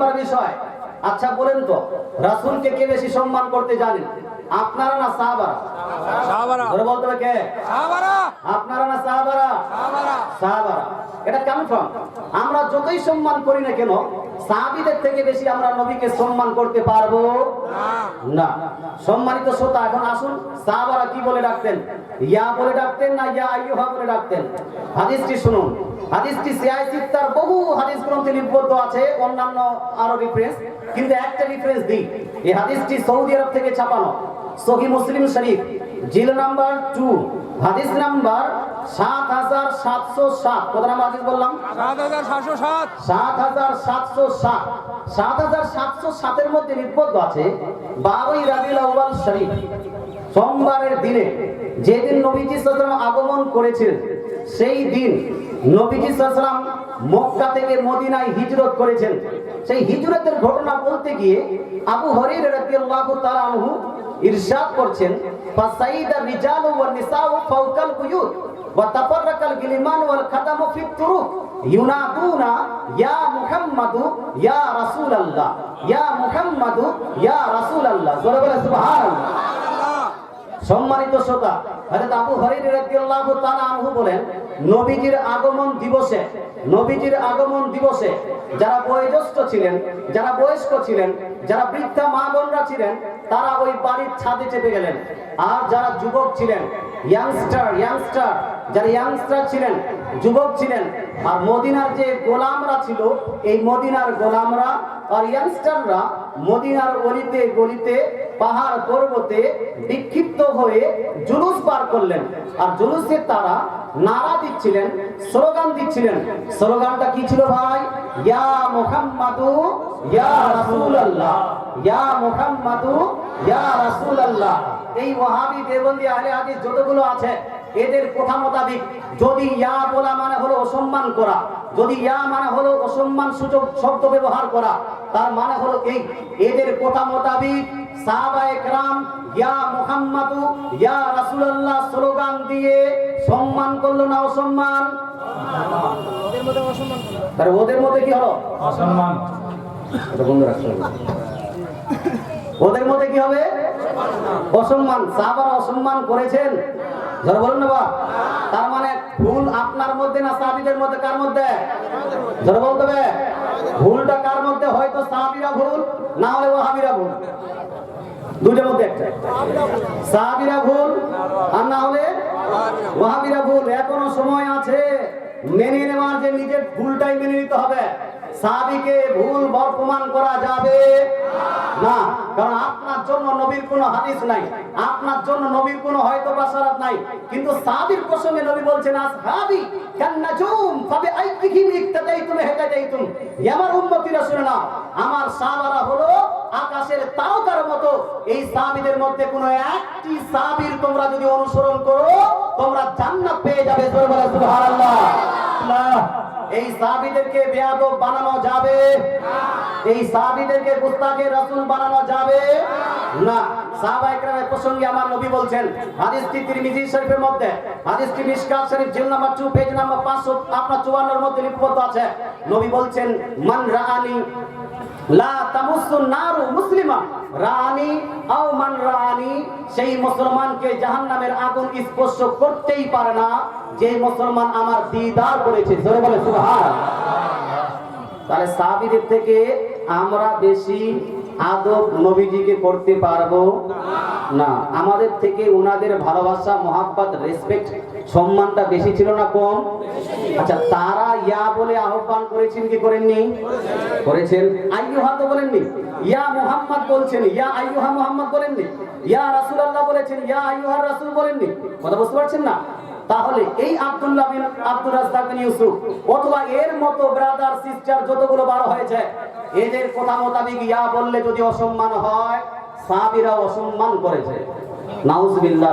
নম্বর বিষয়। আচ্ছা বলেন তো রাসুলকে কে বেশি সম্মান করতে জানেন? আপনারা না সাহাবারা? সাহাবারা। বলতে হবে কে? সাহাবারা। আপনারা না সাহাবারা? সাহাবারা। সাহাবারা। এটা কনফার্ম আমরা যতই সম্মান করি না কেন সাহাবীদের থেকে বেশি আমরা নবীকে সম্মান করতে পারব? না। সম্মানিত শ্রোতা, এখন আসুন। সাহাবারা কি বলে ডাকতেন? ইয়া বলে ডাকতেন না ইয়া আইয়ুহা বলে ডাকতেন? হাদিসটি শুনুন। হাদিসটি সিআই সিত্তার বহু হাদিস গ্রন্থে লিপিবদ্ধ আছে, অন্যান্য আরও রেফারেন্স কিন্তু একটা রেফারেন্স দিই। এই হাদিসটি সৌদি আরব থেকে ছাপানো। সহি মুসলিম শরীফ জিল নাম্বার টু হাদিস নাম্বার সাত হাজার সাতশো সাত। কত নাম্বার হাদিস বললাম? সাত হাজার সাতশো সাত। সাত হাজার সাতশো সাত। সাত হাজার সাতশো সাতের মধ্যে লিপিবদ্ধ আছে বারোই রাবিউল আউয়াল শরীফ। সোমবারের দিনে যেদিন নবীজি সাল্লাম আগমন করেছিলেন সেই দিন নবীজি সাল্লাম মক্কা থেকে মদিনায় হিজরত করেছেন। সেই হিজরতের ঘটনা বলতে গিয়ে আবু হরির রাদিয়াল্লাহু তাআলা আনহু ইরশাদ করছেন ফাসাইদা রিজাল ওয়ান নিসাউ ফাওকাল বুয়ুত ওয়া তাফাররাকাল গিলমান ওয়াল খাদামু ফিত তুরুক। ইউনাদুনা ইয়া মুহাম্মাদু ইয়া রাসূলুল্লাহ। ইয়া মুহাম্মাদু ইয়া রাসূলুল্লাহ। জোরে বলে সুবহানাল্লাহ। সম্মানিত শ্রোতা, হযরত আবু হুরায়রা রাদিয়াল্লাহু তাআলা আনহু বলেন, নবীজির আগমন দিবসে, নবীজির আগমন দিবসে যারা বয়োজ্যেষ্ঠ ছিলেন, যারা বয়স্ক ছিলেন, যারা বৃদ্ধা মা বোনরা ছিলেন, তারা ওই বাড়ির ছাদে চেপে গেলেন। আর যারা যুবক ছিলেন ইয়াংস্টার ইয়াংস্টার যারা ইয়াংস্টার ছিলেন, যুবক ছিলেন আর মদিনার যে গোলামরা ছিল, এই মদিনার গোলামরা আর ইয়াংস্টাররা মদিনার অলিতে গলিতে, পাহাড় পর্বতে বিক্ষিপ্ত হয়ে জুলুস পার করলেন। আর জুলুসে তারা নারা দিচ্ছিলেন, স্লোগান দিচ্ছিলেন। স্লোগানটা কি ছিল ভাই? ইয়া মুহাম্মাদু, ইয়া রাসূলুল্লাহ। ইয়া মুহাম্মাদু, ইয়া রাসূলুল্লাহ। এই ওয়াহাবি দেওবন্দি আহলে হাদিস যতগুলো আছে এদের কথা মোতাবিক যদি ইয়া বলা মানে হলো অসম্মান করা যদি ইয়া মানে হলো অসম্মান সূচক শব্দ ব্যবহার করা তার মানে হলো এই এদের কথা মোতাবিক সাহাবা একরাম ইয়া মুহাম্মাদু ইয়া রাসূলুল্লাহ স্লোগান দিয়ে সম্মান করল না অসম্মান? তাহলে ওদের মধ্যে কি হলো? অসম্মান। এটা বন্ধ রাখতে হবে ওদের মধ্যে কি হবে? অসম্মান। সাহাবারা অসম্মান করেছেন? ধরে বলুন না তার মানে ভুল আপনার মধ্যে না সাহাবিদের মধ্যে? কার মধ্যে? ধরে বলতে হবে। ভুলটা কার মধ্যে? হয়তো সাহাবিরা ভুল, না হলে ওয়াহাবিরা ভুল। দুইটার মধ্যে একটা। সাহাবিরা ভুল, আর না হলে ওয়াহাবিরা ভুল। এখনও সময় আছে। মেনে নেওয়ার যে নিজের ভুলটাই মেনে নিতে হবে। সাহাবিকে ভুল বর্তমান করা যাবে না। কারণ নবীর কোনো হাদিস নাই। আপনার জন্য নবীর কোনো হয়তো বাসারাত নাই। কিন্তু সাহাবীর প্রসঙ্গে নবী বলছেন আসহাবি কান্নাজুম ফাবে আইকিহিম ইক্তাদাইতুম হেদাইতুম আমার উম্মতিরা শুনে না আমার সাহাবারা হলো আকাশের তারকার মতো। এই সাহাবীদের মধ্যে কোনো একটি সাহাবীর তোমরা যদি অনুসরণ করো, তোমরা জান্নাত পেয়ে যাবে। সুবহানাল্লাহ। আল্লাহ। এই সাহাবীদেরকে বেয়াদব বানানো যাবে? এই সাহাবীদেরকে গুস্তাখে রাসূল বানানো যাবে? না। সাহাবা একরামের প্রসঙ্গে আমার নবী বলছেন, হাদিসটি তিরমিজি শরীফের মধ্যে, হাদিসটি মিশকাত শরীফ জিল নাম্বার 2 পেজ নাম্বার 500 আপনার 54 এর মধ্যে লিপিবদ্ধ আছে। নবী বলছেন, মান রাআনি লা তামুসু নারু মুসলিমা রানি আও মান রানি সেই মুসলমানকে জাহান্নামের আগুন স্পর্শ করতেই পারে না, যে মুসলমান আমার দিদার করেছে। জোরে বলে সুবহান তাহলে সাহাবীদের থেকে আমরা বেশি আদব নবীজিকে করতে পারব? না। আমাদের থেকে ওনাদের ভালোবাসা, মহাব্বত রেসপেক্ট সম্মানটা বেশি ছিল না কম? আচ্ছা তারা ইয়া বলে আহ্বান করেছেন কি করেননি? করেছেন। আইয়ুহা তো বলেননি? ইয়া মোহাম্মদ বলছেন। ইয়া আইয়ুহা মোহাম্মদ বলেননি? ইয়া রাসূলুল্লাহ বলেছেন? ইয়া আইয়ুহা রাসূল বলেননি? কথা বুঝতে পারছেন না? তাহলে এই আব্দুল্লাহ বিন আব্দুর রাজ্জাক বিন ইউসুফ অথবা এর মতো ব্রাদার সিস্টার যতগুলো বার হয়েছে, এদের কথা মোতাবেক ইয়া বললে যদি অসম্মান হয় সাহাবীরা অসম্মান করেছে। নাউজুবিল্লাহ।